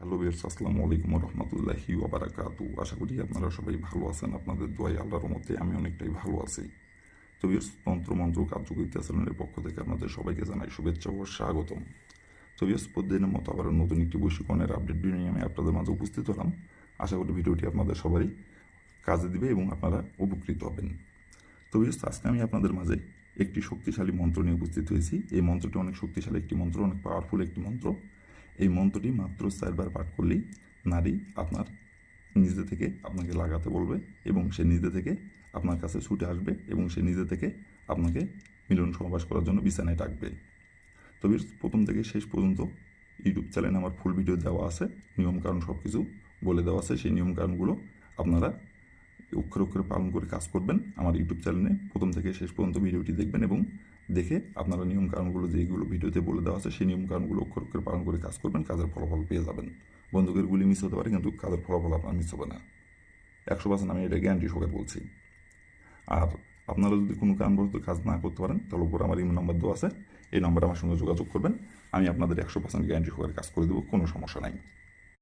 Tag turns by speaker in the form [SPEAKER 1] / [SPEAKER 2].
[SPEAKER 1] Hello বিয়ার্স আসসালামু আলাইকুম রহমতুল্লাহি ওবারাকাতু আশা করি আপনারা সবাই ভালো আছেন, আপনাদের দোয়াই আল্লাহর মধ্যে আমি অনেকটাই ভালো আছি। তো বিয়ার্স তন্ত্র মন্ত্র কার্যকরিতা চ্যানেলের পক্ষ থেকে আপনাদের সবাইকে জানাই শুভেচ্ছা ও স্বাগতম। তো বিয়ার্স প্রতিদিনের মতো আবার নতুন একটি বৈশিকরণের আপডেট নিয়ে আমি আপনাদের মাঝে উপস্থিত হলাম। আশা করি ভিডিওটি আপনাদের সবারই কাজে দিবে এবং আপনারা উপকৃত হবেন। তো বিয়ার্স আজকে আমি আপনাদের মাঝে একটি শক্তিশালী মন্ত্র নিয়ে উপস্থিত হয়েছি। এই মন্ত্রটি অনেক শক্তিশালী একটি মন্ত্র, অনেক পাওয়ারফুল একটি মন্ত্র। এই মন্ত্রটি মাত্র চারবার পাঠ করলেই নারী আপনার নিজে থেকে আপনাকে লাগাতে বলবে এবং সে নিজে থেকে আপনার কাছে ছুটে আসবে এবং সে নিজে থেকে আপনাকে মিলন সহবাস করার জন্য বিছানায় ডাকবে। তবে প্রথম থেকে শেষ পর্যন্ত ইউটিউব চ্যানেলে আমার ফুল ভিডিও দেওয়া আছে, নিয়মকানুন সব কিছু বলে দেওয়া আছে, সেই নিয়মকানুনগুলো আপনারা অক্ষরে অক্ষরে পালন করে কাজ করবেন। আমার ইউটিউব চ্যানেলে প্রথম থেকে শেষ পর্যন্ত ভিডিওটি দেখবেন এবং দেখে আপনারা নিয়ম নিয়মকানুনগুলো যেগুলো ভিডিওতে বলে দেওয়া আছে, সেই নিয়ম নিয়মকানুনগুলো অক্ষর অক্ষরে পালন করে কাজ করবেন, কাজের ফলাফল পেয়ে যাবেন। বন্ধুকের গুলি মিস হতে পারে, কিন্তু কাজের ফলাফল আপনার মিস হবে না। একশো পার্সেন্ট আমি এটা গ্যারান্টি সহকারে বলছি। আর আপনারা যদি কোনো কারণবশত কাজ না করতে পারেন, তাহলে উপর আমার ইমেল নাম্বার দেওয়া আছে। এই নাম্বারে আমার সঙ্গে যোগাযোগ করবেন। আমি আপনাদের একশো পার্সেন্ট গ্যারান্টি সহকারে কাজ করে দেবো, কোনো সমস্যা নাই।